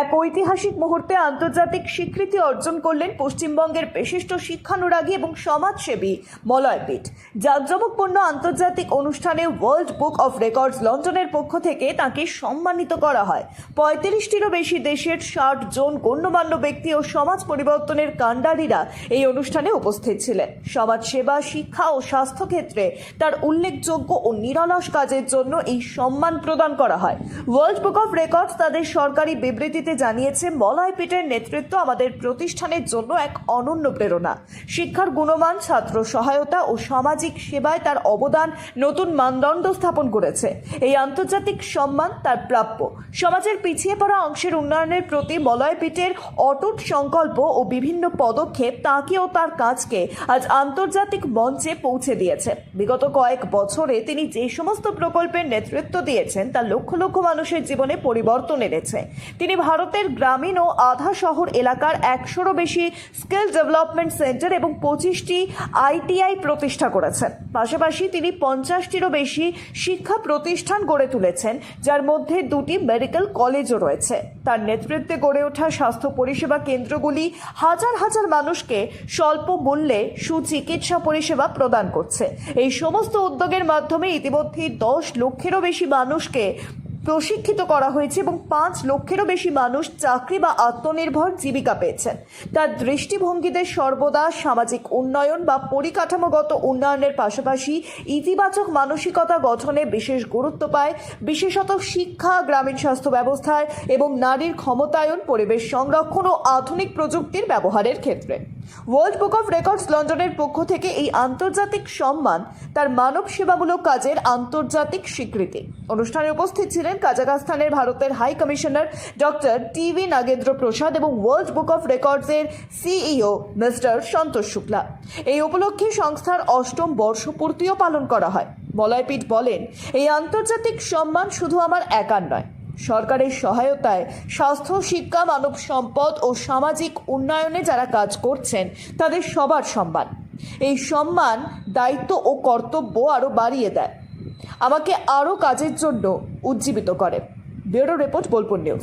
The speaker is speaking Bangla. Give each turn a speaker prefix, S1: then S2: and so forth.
S1: এক ঐতিহাসিক মুহূর্তে আন্তর্জাতিক স্বীকৃতি অর্জন করলেন পশ্চিমবঙ্গের বিশিষ্ট শিক্ষানুরাগী এবং সমাজসেবী মলয়পীঠ। জাঁকজমকপূর্ণ আন্তর্জাতিক অনুষ্ঠানে ওয়ার্ল্ড বুক অফ রেকর্ডস লন্ডনের পক্ষ থেকে তাকে সম্মানিত করা হয়। পঁয়ত্রিশটিরও বেশি দেশের ষাট জন গণ্যমান্য ব্যক্তি ও সমাজ পরিবর্তনের কাণ্ডারীরা এই অনুষ্ঠানে উপস্থিত ছিলেন। সমাজসেবা, শিক্ষা ও স্বাস্থ্য ক্ষেত্রে তার উল্লেখযোগ্য ও নিরলস কাজের জন্য এই সম্মান প্রদান করা হয়। ওয়ার্ল্ড বুক অফ রেকর্ডস তাদের সরকারি বিবৃতিতে জানিয়েছে মলয় পিটের নেতৃত্ব আমাদের প্রতিষ্ঠানের জন্য এক অনন্য প্রেরণা। শিক্ষার গুণমান, ছাত্র সহায়তা ও সামাজিক সেবায় তার অবদান নতুন মানদণ্ড স্থাপন করেছে। এই আন্তর্জাতিক সম্মান তার প্রাপ্য। সমাজের পিছিয়ে পড়া অংশের উন্নয়নের প্রতি মলয় পিটের অটুট সংকল্প ও বিভিন্ন পদক্ষেপ তাকে ও তার কাজকে আজ আন্তর্জাতিক মঞ্চে পৌঁছে দিয়েছে। বিগত কয়েক বছরে তিনি যে সমস্ত প্রকল্পের নেতৃত্ব দিয়েছেন, তা লক্ষ লক্ষ মানুষের জীবনে পরিবর্তন এনেছে। তিনি ভারতের গ্রামীণ ও আধা শহর এলাকার একশোরও বেশি স্কিল ডেভেলপমেন্ট সেন্টার এবং পঁচিশটি আইটিআই প্রতিষ্ঠা করেছেন। পাশাপাশি তিনি পঞ্চাশটিরও বেশি শিক্ষা প্রতিষ্ঠান গড়ে তুলেছেন, যার মধ্যে দুটি মেডিকেল কলেজও রয়েছে। তার নেতৃত্বে গড়ে ওঠা স্বাস্থ্য পরিষেবা কেন্দ্রগুলি হাজার হাজার মানুষকে স্বল্প মূল্যে সুচিকিৎসা পরিষেবা প্রদান করছে। এই সমস্ত উদ্যোগের মাধ্যমে ইতিমধ্যে দশ লক্ষেরও বেশি মানুষকে প্রশিক্ষিত করা হয়েছে এবং পাঁচ লক্ষেরও বেশি মানুষ চাকরি বা আত্মনির্ভর জীবিকা পেয়েছেন। তার দৃষ্টিভঙ্গিতে সর্বদা সামাজিক উন্নয়ন বা পরিকাঠামোগত উন্নয়নের পাশাপাশি ইতিবাচক মানসিকতা গঠনে বিশেষ গুরুত্ব পায়। বিশেষত শিক্ষা, গ্রামীণ স্বাস্থ্য ব্যবস্থায় এবং নারীর ক্ষমতায়ন, পরিবেশ সংরক্ষণ ও আধুনিক প্রযুক্তির ব্যবহারের ক্ষেত্রে। ওয়ার্ল্ড বুক অফ রেকর্ডস লন্ডনের পক্ষ থেকে এই আন্তর্জাতিক সম্মান তার মানব সেবামূলক কাজের আন্তর্জাতিক স্বীকৃতি। অনুষ্ঠানে উপস্থিত ছিলেন কাজাখস্তানের ভারতের high commissioner doctor T V Nagendra Prasad এবং ওয়ার্ল্ড বুক অফ রেকর্ডসের সিইও মিস্টার সন্তোষ শুক্লা। এই উপলক্ষে সংস্থার অষ্টম বর্ষপূর্তিও পালন করা হয়। মলয়পীঠ বলেন, এই আন্তর্জাতিক সম্মান শুধু আমার একার নয়। সরকারের সহায়তায় স্বাস্থ্য, শিক্ষা, মানব সম্পদ ও সামাজিক উন্নয়নে যারা কাজ করছেন, তাদের সবার সম্মান। এই সম্মান দায়িত্ব ও কর্তব্য আরও বাড়িয়ে দেয়। আমাকে আরও কাজের জন্য উজ্জীবিত করে। Bureau report Bolpur news.